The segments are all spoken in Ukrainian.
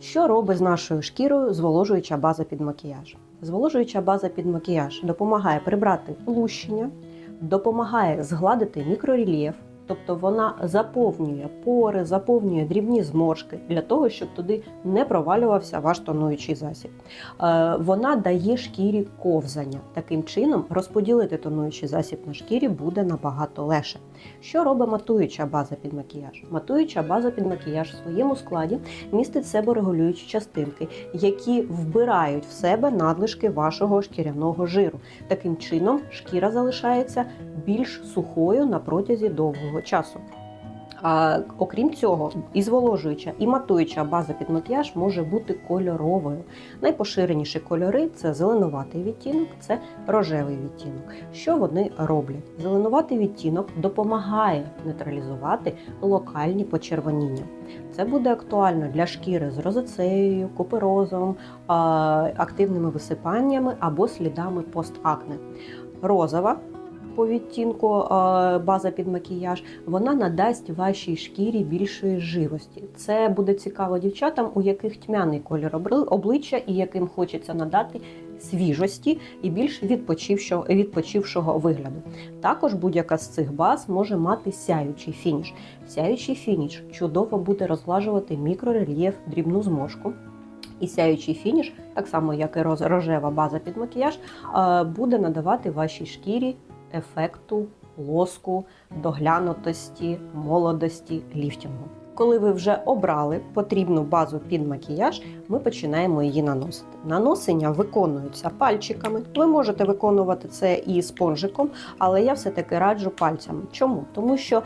Що робить з нашою шкірою зволожуюча база під макіяж? Зволожуюча база під макіяж допомагає прибрати лущення, допомагає згладити мікрорельєф, тобто вона заповнює пори, заповнює дрібні зморшки для того, щоб туди не провалювався ваш тонуючий засіб. Е, Вона дає шкірі ковзання. Таким чином розподілити тонуючий засіб на шкірі буде набагато легше. Що робить матуюча база під макіяж? Матуюча база під макіяж в своєму складі містить себорегулюючі частинки, які вбирають в себе надлишки вашого шкіряного жиру. Таким чином, шкіра залишається більш сухою на протязі довгого часу. А, окрім цього, і зволожуюча, і матуюча база під макіяж може бути кольоровою. Найпоширеніші кольори це зеленуватий відтінок, це рожевий відтінок. Що вони роблять? Зеленуватий відтінок допомагає нейтралізувати локальні почервоніння. Це буде актуально для шкіри з розоцеєю, куперозом, активними висипаннями або слідами постакне. Розова по відтінку е, база під макіяж, вона надасть вашій шкірі більшої живості. Це буде цікаво дівчатам, у яких тьмяний колір обличчя і яким хочеться надати свіжості і більш відпочившого, відпочившого вигляду. Також будь-яка з цих баз може мати сяючий фініш. Сяючий фініш чудово буде розглажувати мікрорельєф, дрібну зморшку. І сяючий фініш, так само як і рожева база під макіяж, е, буде надавати вашій шкірі ефекту лоску, доглянутості, молодості, ліфтінгу. Коли ви вже обрали потрібну базу під макіяж, ми починаємо її наносити. Наносення виконуються пальчиками. Ви можете виконувати це і спонжиком, але я все-таки раджу пальцями. Чому? Тому що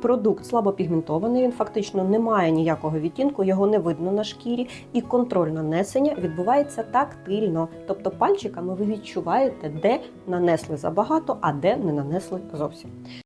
продукт слабопігментований, він фактично не має ніякого відтінку, його не видно на шкірі, і контроль нанесення відбувається тактильно. Тобто пальчиками ви відчуваєте, де нанесли забагато, а де не нанесли зовсім.